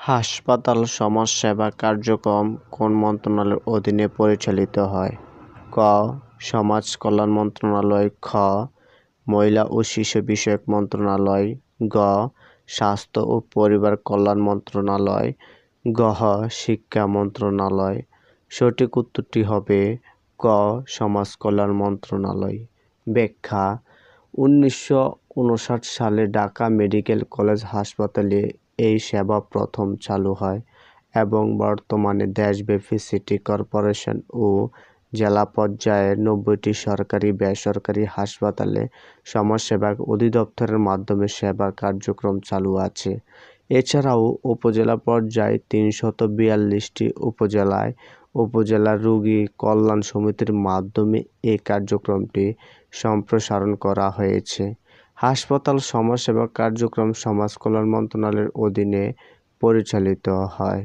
হাসপাতাল সমাজসেবা কার্যক্রম কোন মন্ত্রণালয়ের অধীনে পরিচালিত হয়? ক. সমাজ কল্যাণ মন্ত্রণালয় খ. মহিলা ও শিশু বিষয়ক মন্ত্রণালয় গ. স্বাস্থ্য ও পরিবার কল্যাণ মন্ত্রণালয় ঘ. শিক্ষা মন্ত্রণালয় সঠিক উত্তরটি হবে ক. সমাজ কল্যাণ মন্ত্রণালয়। ব্যাখ্যা উনিশশো ঊনষাট সালে ঢাকা মেডিকেল কলেজ হাসপাতালে এই সেবা প্রথম চালু হয় এবং বর্তমানে দেশব্যাপী সিটি কর্পোরেশন ও জেলা পর্যায়ে নব্বইটি সরকারি বেসরকারি হাসপাতালে সমাজসেবা অধিদপ্তরের মাধ্যমে সেবা কার্যক্রম চালু আছে। এছাড়াও উপজেলা পর্যায়ে তিনশত বিয়াল্লিশটি উপজেলায় উপজেলা রোগী কল্যাণ সমিতির মাধ্যমে এ কার্যক্রমটি সম্প্রসারণ করা হয়েছে। হাসপাতাল সমাজসেবা কার্যক্রম সমাজ কল্যাণ মন্ত্রণালয়ের অধীনে পরিচালিত হয়।